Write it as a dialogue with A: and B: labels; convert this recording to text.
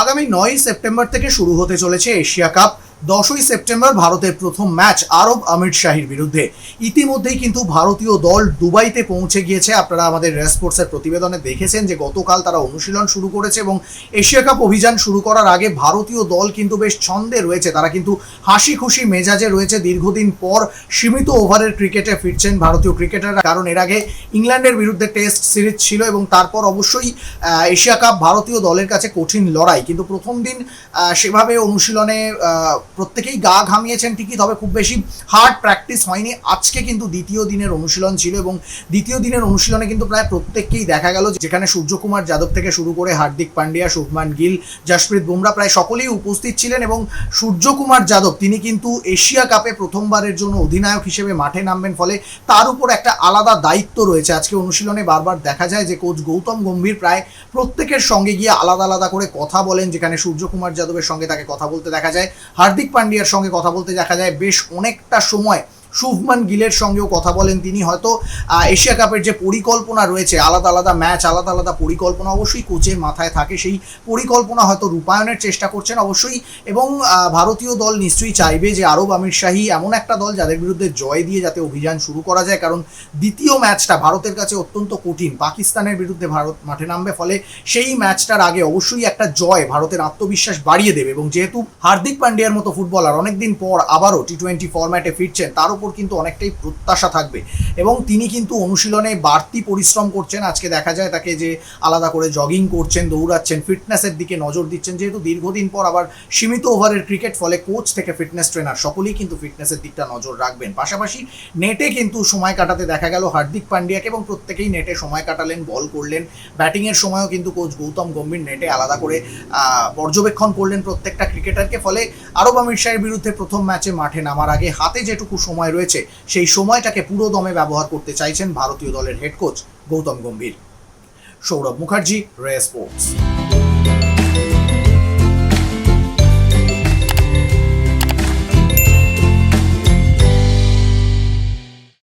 A: আগামী নয় সেপ্টেম্বর থেকে শুরু হতে চলেছে এশিয়া কাপ। দশই সেপ্টেম্বর ভারতের প্রথম ম্যাচ আরব আমির শাহির বিরুদ্ধে। ইতিমধ্যেই কিন্তু ভারতীয় দল দুবাইতে পৌঁছে গিয়েছে। আপনারা আমাদের রেসপোর্টসের প্রতিবেদনে দেখেছেন যে গতকাল তারা অনুশীলন শুরু করেছে এবং এশিয়া কাপ অভিযান শুরু করার আগে ভারতীয় দল কিন্তু বেশ ছন্দে রয়েছে। তারা কিন্তু হাসি খুশি মেজাজে রয়েছে। দীর্ঘদিন পর সীমিত ওভারের ক্রিকেটে ফিরছেন ভারতীয় ক্রিকেটাররা। কারণ এর আগে ইংল্যান্ডের বিরুদ্ধে টেস্ট সিরিজ ছিল এবং তারপর অবশ্যই এশিয়া কাপ ভারতীয় দলের কাছে কঠিন লড়াই। কিন্তু প্রথম দিন সেভাবে অনুশীলনে প্রত্যেকেই গা ঘামিয়েছেন ঠিকই, তবে খুব বেশি হার্ড প্র্যাকটিস হয়নি। আজকে কিন্তু দ্বিতীয় দিনের অনুশীলন ছিল এবং দ্বিতীয় দিনের অনুশীলনে কিন্তু প্রায় প্রত্যেককেই দেখা গেল যেখানে সূর্যকুমার যাদব থেকে শুরু করে হার্দিক পান্ডিয়া, শুভমান গিল জাসপ্রীত বুমরা প্রায় সকলেই উপস্থিত ছিলেন এবং সূর্যকুমার যাদব, তিনি কিন্তু এশিয়া কাপে প্রথমবারের জন্য অধিনায়ক হিসেবে মাঠে নামবেন, ফলে তার উপর একটা আলাদা দায়িত্ব রয়েছে। আজকে অনুশীলনে বারবার দেখা যায় যে কোচ গৌতম গম্ভীর প্রায় প্রত্যেকের সঙ্গে গিয়ে আলাদা আলাদা করে কথা বলেন, যেখানে সূর্যকুমার যাদবের সঙ্গে তাকে কথা বলতে দেখা যায়। হার্দিক পান্ডিয়ার সঙ্গে কথা বলতে দেখা যায় বেশ অনেকটা সময় শুভমান গিলের সঙ্গেও কথা বলেন তিনি। হয়তো এশিয়া কাপের যে পরিকল্পনা রয়েছে, আলাদা আলাদা ম্যাচ, আলাদা আলাদা পরিকল্পনা অবশ্যই কোচের মাথায় থাকে। সেই পরিকল্পনা হয়তো রূপায়ণের চেষ্টা করছেন অবশ্যই। এবং ভারতীয় দল নিশ্চয়ই চাইবে যে আরব আমির শাহী এমন একটা দল যাদের বিরুদ্ধে জয় দিয়ে যাতে অভিযান শুরু করা যায়। কারণ দ্বিতীয় ম্যাচটা ভারতের কাছে অত্যন্ত কঠিন। পাকিস্তানের বিরুদ্ধে ভারত মাঠে নামবে ফলে সেই ম্যাচটার আগে অবশ্যই একটা জয় ভারতের আত্মবিশ্বাস বাড়িয়ে দেবে। এবং যেহেতু হার্দিক পান্ডিয়ার মতো ফুটবলার অনেকদিন পর আবারও টি টোয়েন্টি ফরম্যাটে ফিরছেন, তার উপর কিন্তু অনেকটাই প্রত্যাশা থাকবে। এবং তিনি কিন্তু অনুশীলনে বাড়তি পরিশ্রম করছেন। আজকে দেখা যায় তাকে যে আলাদা করে জগিং করছেন, দৌড়াচ্ছেন ফিটনেসের দিকে নজর দিচ্ছেন। যেহেতু দীর্ঘদিন পর আবার সীমিত ওভারের ক্রিকেট ফলে কোচ থেকে ফিটনেস ট্রেনার সকলেই কিন্তু ফিটনেসের দিকটা নজর রাখবেন। পাশাপাশি নেটে কিন্তু সময় কাটাতে দেখা গেল হার্দিক পান্ডিয়াকে এবং প্রত্যেকেই নেটে সময় কাটালেন বল করলেন। ব্যাটিংয়ের সময়ও কিন্তু কোচ গৌতম গম্ভীর নেটে আলাদা করে পর্যবেক্ষণ করলেন প্রত্যেকটা ক্রিকেটারকে ফলে আরব আমির শাহের বিরুদ্ধে প্রথম ম্যাচে মাঠে নামার আগে হাতে যেটুকু সময় রয়েছে, সেই সময়টাকে পুরো দমে ব্যবহার করতে চাইছেন ভারতীয় দলের head coach Gautam Gambhir. Sourav Mukherjee ray sports.